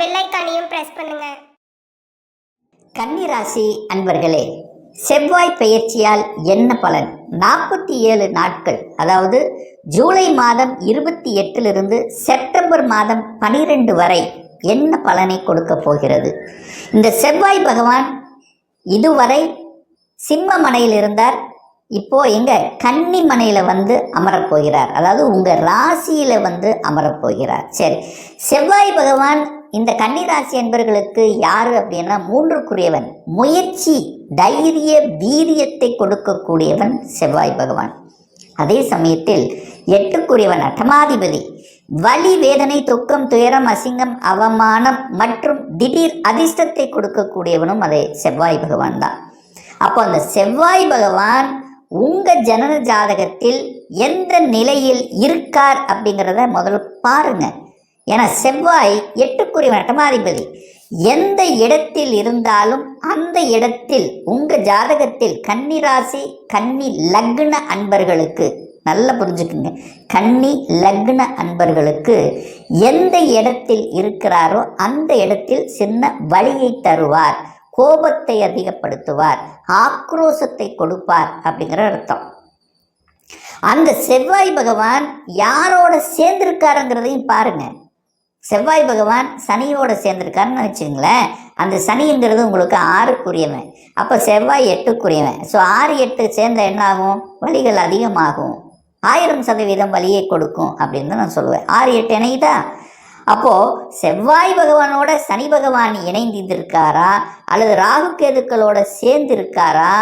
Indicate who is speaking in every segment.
Speaker 1: Bell ஐக்கானையும் press பண்ணுங்க.
Speaker 2: கன்னிராசி அன்பர்களே செவ்வாய் பெயர்ச்சியால் என்ன பலன்? நாற்பத்தி ஏழு நாட்கள் அதாவது ஜூலை மாதம் இருபத்தி எட்டிலிருந்து செப்டம்பர் மாதம் பனிரெண்டு வரை என்ன பலனை கொடுக்க போகிறது? இந்த செவ்வாய் பகவான் இதுவரை சிம்ம மனையில் இருந்தார். இப்போ எங்க? கன்னி மனையில வந்து அமரப் போகிறார். அதாவது உங்க ராசியில வந்து அமரப் போகிறார். சரி செவ்வாய் பகவான் இந்த கன்னிராசி என்பர்களுக்கு யாரு அப்படின்னா மூன்றுக்குரியவன். முயற்சி தைரிய வீரியத்தை கொடுக்கக்கூடியவன் செவ்வாய் பகவான். அதே சமயத்தில் எட்டுக்குரியவன் அட்டமாதிபதி. வலி வேதனை துக்கம் துயரம் அசிங்கம் அவமானம் மற்றும் திடீர் அதிர்ஷ்டத்தை கொடுக்கக்கூடியவனும் அதே செவ்வாய் பகவான் தான். அப்போ அந்த செவ்வாய் பகவான் உங்க ஜனன ஜாதகத்தில் எந்த நிலையில் இருக்கார் அப்படிங்கிறத முதல்ல பாருங்கள் ஏன்னா செவ்வாய் எட்டுக்குறி அட்டமாதிபதி எந்த இடத்தில் இருந்தாலும் அந்த இடத்தில் உங்கள் ஜாதகத்தில் கன்னி ராசி கன்னி லக்ன அன்பர்களுக்கு நல்லா புரிஞ்சுக்குங்க. கன்னி லக்ன அன்பர்களுக்கு எந்த இடத்தில் இருக்கிறாரோ அந்த இடத்தில் சின்ன வழியை தருவார். கோபத்தை அதிகப்படுத்துவார். ஆக்ரோஷத்தை கொடுப்பார் அப்படிங்கிற அர்த்தம். அந்த செவ்வாய் பகவான் யாரோட சேர்ந்திருக்காருங்கிறதையும் பாருங்கள் செவ்வாய் பகவான் சனியோட சேர்ந்துருக்காருன்னு வச்சுங்களேன் அந்த சனிங்கிறது உங்களுக்கு ஆறுக்குரியவன். அப்போ செவ்வாய் எட்டுக்குரியவன். ஸோ ஆறு எட்டு சேர்ந்த என்னாகும்? வழிகள் வலிகள் அதிகமாகும். ஆயிரம் சதவீதம் வலியை கொடுக்கும் அப்படின்னு தான் நான் சொல்லுவேன். ஆறு எட்டு இணையுதா? அப்போது செவ்வாய் பகவானோட சனி பகவான் இணைந்திருக்காரா அல்லது ராகு கேதுக்களோட சேர்ந்து இருக்காரா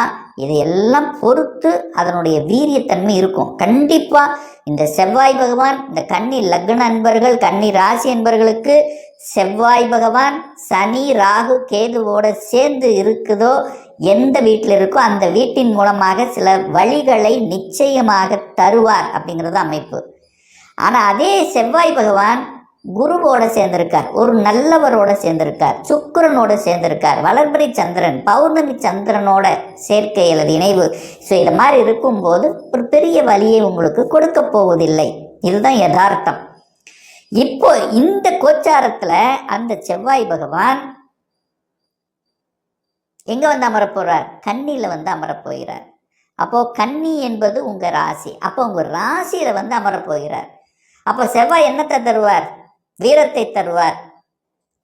Speaker 2: இதையெல்லாம் பொறுத்து அதனுடைய வீரியத்தன்மை இருக்கும். கண்டிப்பாக இந்த செவ்வாய் பகவான் இந்த கன்னி லக்ன அன்பர்கள் கன்னி ராசி அன்பர்களுக்கு செவ்வாய் பகவான் சனி ராகு கேதுவோட சேர்ந்து இருக்குதோ எந்த வீட்டில் இருக்கோ அந்த வீட்டின் மூலமாக சில வழிகளை நிச்சயமாக தருவார் அப்படிங்கிறது அமைப்பு. ஆனால் அதே செவ்வாய் பகவான் குருவோட சேர்ந்திருக்கார். ஒரு நல்லவரோட சேர்ந்திருக்கார். சுக்கிரனோட சேர்ந்திருக்கார். வளர்பிறை சந்திரன் பௌர்ணமி சந்திரனோட சேர்க்கை அல்லது இணைவு. ஸோ இது மாதிரி இருக்கும்போது ஒரு பெரிய வழியை உங்களுக்கு கொடுக்க போவதில்லை. இதுதான் யதார்த்தம். இப்போ இந்த கோச்சாரத்தில் அந்த செவ்வாய் பகவான் எங்கே வந்து அமரப்போகிறார் கன்னியில் வந்து அமர போகிறார். அப்போது கன்னி என்பது உங்கள் ராசி. அப்போ உங்கள் ராசியில் வந்து அமரப் போகிறார். அப்போ செவ்வாய் என்னத்தை தருவார்? வீரத்தை தருவார்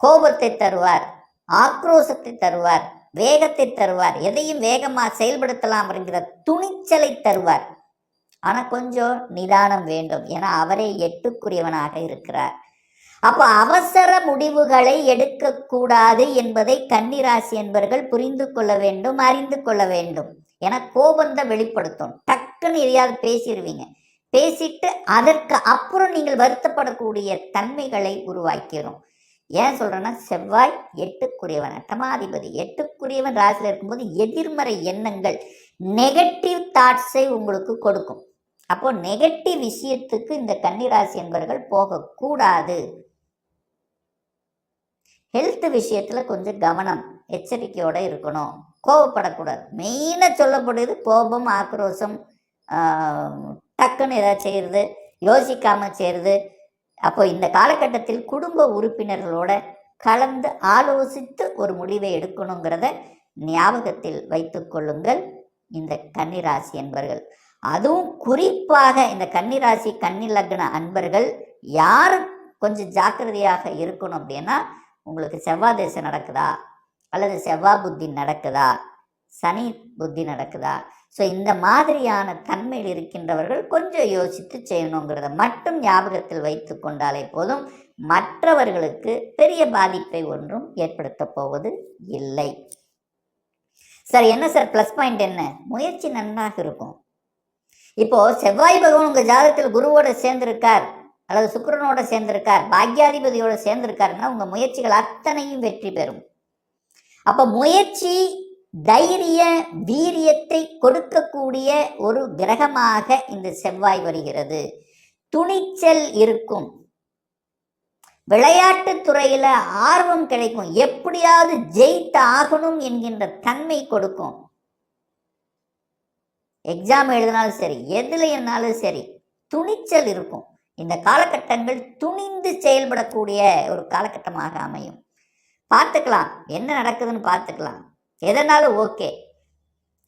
Speaker 2: கோபத்தை தருவார் ஆக்ரோஷத்தை தருவார் வேகத்தை தருவார் எதையும் வேகமாக செயல்படுத்தலாம் அப்படிங்கிற துணிச்சலை தருவார். ஆனால் கொஞ்சம் நிதானம் வேண்டும். ஏன்னா அவரே எட்டுக்குரியவனாக இருக்கிறார். அப்போ அவசர முடிவுகளை எடுக்கக்கூடாது என்பதை கன்னிராசி என்பவர்கள் புரிந்து கொள்ள வேண்டும் அறிந்து கொள்ள வேண்டும். ஏன்னா கோபந்தை வெளிப்படுத்தும். டக்குன்னு எதையாவது பேசிடுவீங்க பேசிட்டு அதற்கு அப்புறம் நீங்கள் வருத்தப்படக்கூடிய தன்மைகளை உருவாக்கிறோம் ஏன் சொல்கிறேன்னா செவ்வாய் எட்டுக்குரியவன் அட்டமாதிபதி எட்டுக்குரியவன் ராசியில் இருக்கும்போது எதிர்மறை எண்ணங்கள் நெகட்டிவ் தாட்ஸை உங்களுக்கு கொடுக்கும். அப்போ நெகட்டிவ் விஷயத்துக்கு இந்த கன்னிராசி என்பவர்கள் போகக்கூடாது. ஹெல்த் விஷயத்தில் கொஞ்சம் கவனம் எச்சரிக்கையோடு இருக்கணும். கோவப்படக்கூடாது. மெயினாக சொல்லப்படுது கோபம் ஆக்ரோஷம் டக்குன்னு ஏதாவது செய்கிறது யோசிக்காமல் செய்கிறது அப்போ இந்த காலகட்டத்தில் குடும்ப உறுப்பினர்களோட கலந்து ஆலோசித்து ஒரு முடிவை எடுக்கணுங்கிறத ஞாபகத்தில் வைத்து கொள்ளுங்கள் இந்த கன்னிராசி என்பர்கள் அதுவும் குறிப்பாக இந்த கன்னிராசி கன்னி லக்ன அன்பர்கள் யார் கொஞ்சம் ஜாக்கிரதையாக இருக்கணும் அப்படின்னா உங்களுக்கு செவ்வாய் தேசம் நடக்குதா? அல்லது செவ்வாய் புத்தி நடக்குதா? சனி புத்தி நடக்குதா? ஸோ இந்த மாதிரியான தன்மையில் இருக்கின்றவர்கள் கொஞ்சம் யோசித்து செய்யணுங்கிறத மட்டும் ஞாபகத்தில் வைத்து கொண்டாலே போதும். மற்றவர்களுக்கு பெரிய பாதிப்பை ஒன்றும் ஏற்படுத்த போவது இல்லை. சார் என்ன சார் ப்ளஸ் பாயிண்ட் என்ன? முயற்சி நன்றாக இருக்கும். இப்போ செவ்வாய் பகவான் உங்கள் ஜாதகத்தில் குருவோட சேர்ந்திருக்கார் அல்லது சுக்கரனோட சேர்ந்திருக்கார் பாக்யாதிபதியோட சேர்ந்திருக்காருன்னா உங்கள் முயற்சிகள் அத்தனையும் வெற்றி பெறும். அப்போ முயற்சி தைரிய வீரியத்தை கொடுக்கக்கூடிய ஒரு கிரகமாக இந்த செவ்வாய் வருகிறது. துணிச்சல் இருக்கும். விளையாட்டு துறையில ஆர்வம் கிடைக்கும். எப்படியாவது ஜெயித்து ஆகணும் என்கின்ற தன்மை கொடுக்கும். எக்ஸாம் எழுதினாலும் சரி எதுல இருந்தாலும் சரி துணிச்சல் இருக்கும். இந்த காலகட்டங்கள் துணிந்து செயல்படக்கூடிய ஒரு காலகட்டமாக அமையும். பார்த்துக்கலாம் என்ன நடக்குதுன்னு பார்த்துக்கலாம். எதனாலும் ஓகே.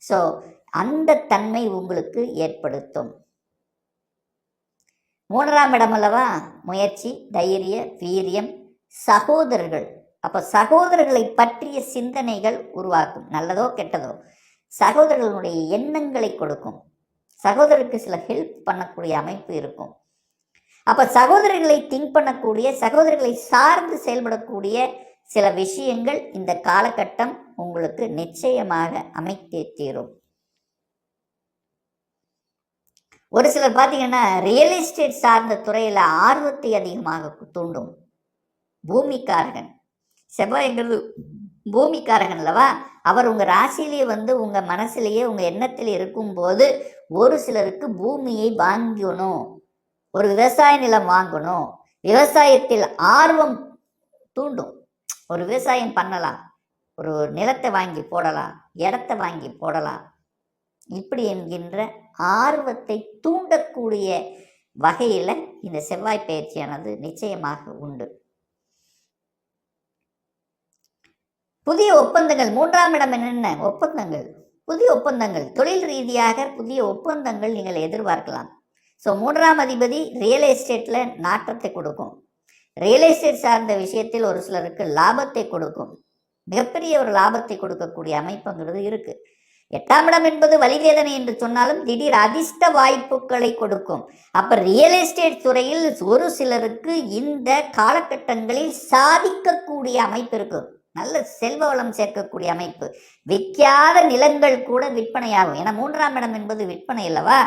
Speaker 2: ஸோ அந்த தன்மை உங்களுக்கு ஏற்படுத்தும். மூன்றாம் இடம் அல்லவா? முயற்சி தைரிய வீரியம் சகோதரர்கள். அப்போ சகோதரர்களை பற்றிய சிந்தனைகள் உருவாக்கும். நல்லதோ கெட்டதோ. சகோதரர்களுடைய எண்ணங்களை கொடுக்கும். சகோதரருக்கு சில ஹெல்ப் பண்ணக்கூடிய அமைப்பு இருக்கும். அப்போ சகோதரர்களை திங்க் பண்ணக்கூடிய சகோதரர்களை சார்ந்து செயல்படக்கூடிய சில விஷயங்கள் இந்த காலகட்டம் உங்களுக்கு நிச்சயமாக அமைத்தே தீரும் ஒரு சிலர் பார்த்தீங்கன்னா ரியல் எஸ்டேட் சார்ந்த துறையில் ஆர்வத்தை அதிகமாக தூண்டும். பூமிக்காரகன். செவ்வாய்ங்கிறது பூமிக்காரகன் அல்லவா? அவர் உங்கள் ராசியிலேயே வந்து உங்கள் மனசுலேயே உங்கள் எண்ணத்தில் இருக்கும்போது ஒரு சிலருக்கு பூமியை வாங்கணும். ஒரு விவசாய நிலம் வாங்கணும். விவசாயத்தில் ஆர்வம் தூண்டும். ஒரு விவசாயம் பண்ணலாம். ஒரு நிலத்தை வாங்கி போடலாம் இடத்த வாங்கி போடலாம். இப்படி என்கின்ற ஆர்வத்தை தூண்டக்கூடிய வகையில் இந்த செவ்வாய் பயிற்சியானது நிச்சயமாக உண்டு. புதிய ஒப்பந்தங்கள் மூன்றாம் இடம் என்னென்ன? ஒப்பந்தங்கள். புதிய ஒப்பந்தங்கள். தொழில் ரீதியாக புதிய ஒப்பந்தங்கள் நீங்கள் எதிர்பார்க்கலாம். ஸோ மூன்றாம் அதிபதி ரியல் எஸ்டேட்டில் நாட்டத்தை கொடுக்கும். ரியல் எஸ்டேட் சார்ந்த விஷயத்தில் ஒரு சிலருக்கு லாபத்தை கொடுக்கும். மிகப்பெரிய ஒரு லாபத்தை கொடுக்கக்கூடிய அமைப்புங்கிறது இருக்கு. எட்டாம் இடம் என்பது வலிவேதனை என்று சொன்னாலும் திடீர் அதிர்ஷ்ட வாய்ப்புகளை கொடுக்கும். அப்ப ரியல் எஸ்டேட் துறையில் ஒரு சிலருக்கு இந்த காலகட்டங்களில் சாதிக்கக்கூடிய அமைப்பு இருக்கும் நல்ல செல்வ வளம் சேர்க்கக்கூடிய அமைப்பு. விற்காத நிலங்கள் கூட விற்பனையாகும். ஏன்னா மூன்றாம் இடம் என்பது விற்பனை அல்லவா?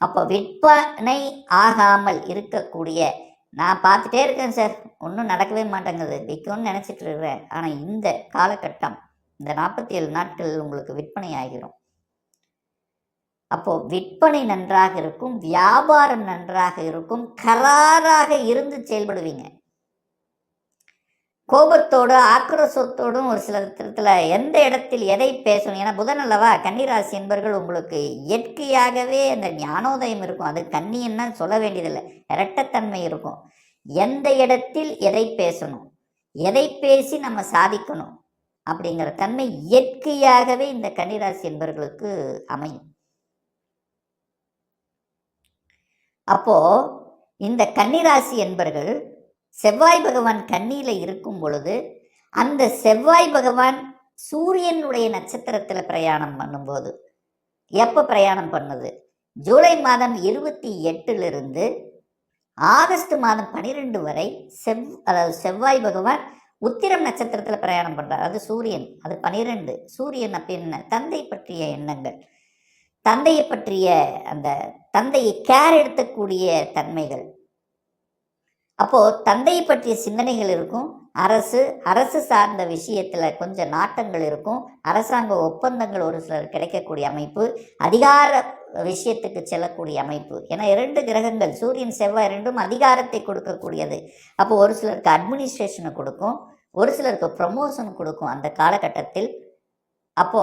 Speaker 2: அப்போ விற்பனை ஆகாமல் இருக்கக்கூடிய நான் பார்த்துட்டே இருக்கேன் சார். ஒன்றும் நடக்கவே மாட்டேங்குது. விற்கணும்னு நினச்சிட்டு இருக்கிறேன். ஆனால் இந்த காலகட்டம் இந்த நாற்பத்தி ஏழு நாட்கள் உங்களுக்கு விற்பனை ஆகிரும். அப்போது விற்பனை நன்றாக இருக்கும் வியாபாரம் நன்றாக இருக்கும் கராராக இருந்து செயல்படுவீங்க. கோபத்தோடு ஆக்ரோஷத்தோடும் ஒரு சில இடத்துல எந்த இடத்தில் எதை பேசணும்? ஏன்னா புதன் அல்லவா கன்னிராசி என்பர்கள் உங்களுக்கு இயற்கையாகவே அந்த ஞானோதயம் இருக்கும். அது கன்னின்னா சொல்ல வேண்டியதில்லை. இரட்டத்தன்மை இருக்கும். எந்த இடத்தில் எதை பேசணும்? எதை பேசி நம்ம சாதிக்கணும்? அப்படிங்கிற தன்மை இயற்கையாகவே இந்த கன்னிராசி என்பர்களுக்கு அமையும். அப்போ இந்த கன்னிராசி என்பர்கள் செவ்வாய் பகவான் கண்ணியில் இருக்கும் பொழுது அந்த செவ்வாய் பகவான் சூரியனுடைய நட்சத்திரத்தில் பிரயாணம் பண்ணும்போது எப்போ பிரயாணம் பண்ணுது? ஜூலை மாதம் இருபத்தி எட்டிலிருந்து ஆகஸ்ட் மாதம் பன்னிரெண்டு வரை செவ் அதாவது செவ்வாய் பகவான் உத்திரம் நட்சத்திரத்தில் பிரயாணம் பண்ணுறார் அது சூரியன் அது பனிரெண்டு. சூரியன் அப்படின்னு தந்தை பற்றிய எண்ணங்கள். தந்தையை பற்றிய அந்த தந்தையை கேர் எடுக்கக்கூடிய தன்மைகள். அப்போது தந்தையை பற்றிய சிந்தனைகள் இருக்கும். அரசு அரசு சார்ந்த விஷயத்தில் கொஞ்சம் நாட்டங்கள் இருக்கும். அரசாங்க ஒப்பந்தங்கள் ஒரு சிலர் கிடைக்கக்கூடிய அமைப்பு அதிகார விஷயத்துக்கு செல்லக்கூடிய அமைப்பு. ஏன்னா இரண்டு கிரகங்கள் சூரியன் செவ்வாய் ரெண்டும் அதிகாரத்தை கொடுக்கக்கூடியது. அப்போ ஒரு சிலருக்கு அட்மினிஸ்ட்ரேஷனை கொடுக்கும் ஒரு சிலருக்கு ப்ரமோஷன் கொடுக்கும் அந்த காலகட்டத்தில். அப்போ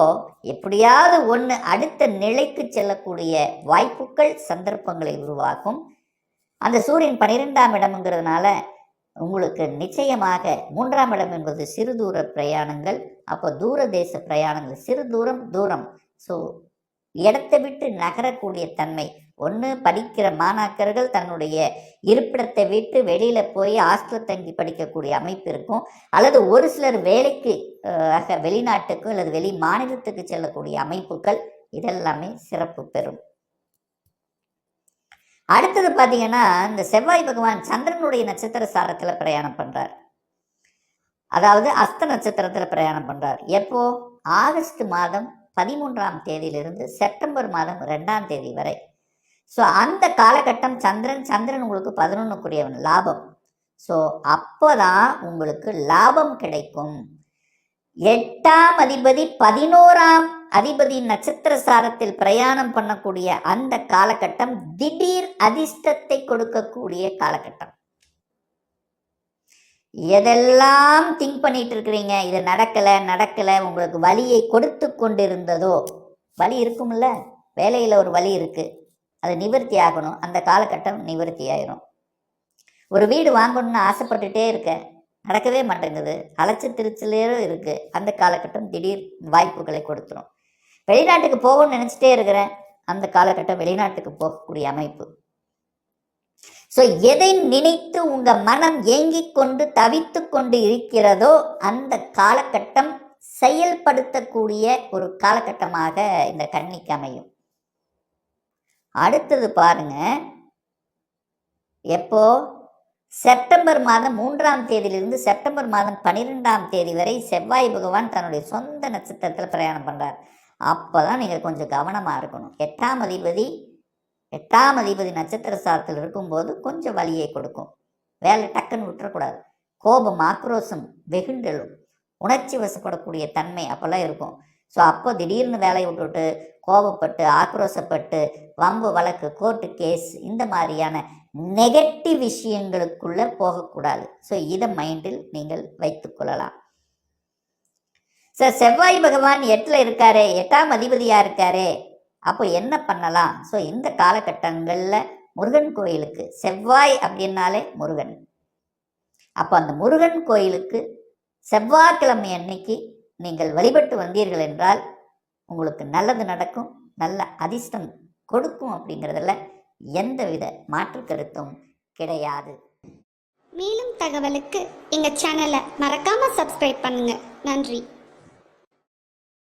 Speaker 2: எப்படியாவது ஒன்று அடுத்த நிலைக்கு செல்லக்கூடிய வாய்ப்புகள் சந்தர்ப்பங்களை உருவாக்கும். அந்த சூரியன் பன்னிரெண்டாம் இடம்ங்கிறதுனால உங்களுக்கு நிச்சயமாக மூன்றாம் இடம் என்பது சிறு தூர பிரயாணங்கள் அப்போ தூர தேச பிரயாணங்கள். சிறு தூரம் தூரம். ஸோ இடத்தை விட்டு நகரக்கூடிய தன்மை. ஒன்று படிக்கிற மாணாக்கர்கள் தன்னுடைய இருப்பிடத்தை விட்டு வெளியில் போய் ஹாஸ்டல் தங்கி படிக்கக்கூடிய அமைப்பு இருக்கும். அல்லது ஒரு சிலர் வேலைக்கு வெளிநாட்டுக்கும் ஆக வெளிநாட்டுக்கு அல்லது வெளி மாநிலத்துக்கு செல்லக்கூடிய அமைப்புகள். இதெல்லாமே சிறப்பு பெறும். அடுத்தது பார்த்தீங்கன்னா இந்த செவ்வாய் பகவான் சந்திரனுடைய நட்சத்திர சாரத்தில் பிரயாணம் பண்ணுறார் அதாவது அஸ்த நட்சத்திரத்தில் பிரயாணம் பண்ணுறார் எப்போ? ஆகஸ்ட் மாதம் பதிமூன்றாம் தேதியிலிருந்து செப்டம்பர் மாதம் ரெண்டாம் தேதி வரை. ஸோ அந்த காலகட்டம் சந்திரன் சந்திரன் உங்களுக்கு பதினொன்றுக்குரியவன் லாபம். ஸோ அப்போ தான் உங்களுக்கு லாபம் கிடைக்கும். எட்டாம் அதிபதி பதினோராம் அதிபதி நட்சத்திர சாரத்தில் பிரயாணம் பண்ணக்கூடிய அந்த காலகட்டம் திடீர் அதிர்ஷ்டத்தை கொடுக்கக்கூடிய காலகட்டம். எதெல்லாம் திங்க் பண்ணிட்டு இருக்கிறீங்க? இது நடக்கலை நடக்கலை உங்களுக்கு வலியை கொடுத்து கொண்டிருந்ததோ? வலி இருக்கும்ல? வேலையில் ஒரு வலி இருக்குது அது நிவர்த்தி ஆகணும். அந்த காலகட்டம் நிவர்த்தி ஆயிரும். ஒரு வீடு வாங்கணும்னு ஆசைப்பட்டுட்டே இருக்க நடக்கவே மாட்டேங்குது. அலைச்ச திருச்சிலேயும் இருக்குது அந்த காலகட்டம் திடீர் வாய்ப்புகளை கொடுத்துரும். வெளிநாட்டுக்கு போகணும்னு நினச்சிட்டே இருக்கிறேன். அந்த காலகட்டம் வெளிநாட்டுக்கு போகக்கூடிய அமைப்பு. ஸோ எதை நினைத்து உங்கள் மனம் ஏங்கிக் கொண்டு தவித்து கொண்டு இருக்கிறதோ அந்த காலகட்டம் செயல்படுத்தக்கூடிய ஒரு காலகட்டமாக இந்த கண்ணிக்கு அமையும். அடுத்தது பாருங்க. எப்போ? செப்டம்பர் மாதம் மூன்றாம் தேதியிலிருந்து செப்டம்பர் மாதம் பன்னிரெண்டாம் தேதி வரை செவ்வாய் பகவான் தன்னுடைய சொந்த நட்சத்திரத்தில் பிரயாணம் பண்ணுறார் அப்போ தான் நீங்கள் கொஞ்சம் கவனமாக இருக்கணும். எட்டாம் அதிபதி எட்டாம் அதிபதி நட்சத்திர சாரத்தில் இருக்கும்போது கொஞ்சம் வழியை கொடுக்கும். வேலை டக்குன்னு விட்டுறக்கூடாது. கோபம் ஆக்ரோஷம் வெகுண்டெழும். உணர்ச்சி வசப்படக்கூடிய தன்மை அப்போல்லாம் இருக்கும். ஸோ அப்போ திடீர்னு வேலையை விட்டுவிட்டு கோபப்பட்டு ஆக்ரோஷப்பட்டு வம்பு வழக்கு கோர்ட்டு கேஸ் இந்த மாதிரியான நெகட்டிவ் விஷயங்களுக்குள்ளே போகக்கூடாது. ஸோ இதை மைண்டில் நீங்கள் வைத்துக்கொள்ளலாம் சார் செவ்வாய் பகவான் எட்டில் இருக்காரு எட்டாம் அதிபதியாக இருக்காரே. அப்போ என்ன பண்ணலாம்? ஸோ இந்த காலகட்டங்களில் முருகன் கோயிலுக்கு செவ்வாய் அப்படின்னாலே முருகன். அப்போ அந்த முருகன் கோயிலுக்கு செவ்வாய்க்கிழமை அன்னைக்கு நீங்கள் வழிபட்டு வந்தீர்கள் என்றால் உங்களுக்கு நல்லது நடக்கும் நல்ல அதிர்ஷ்டம் கொடுக்கும் அப்படிங்கிறதுல எந்தவித மாற்று கருத்தும் கிடையாது.
Speaker 1: மேலும் தகவலுக்கு எங்கள் சேனலை மறக்காமல் சப்ஸ்கிரைப் பண்ணுங்கள் நன்றி.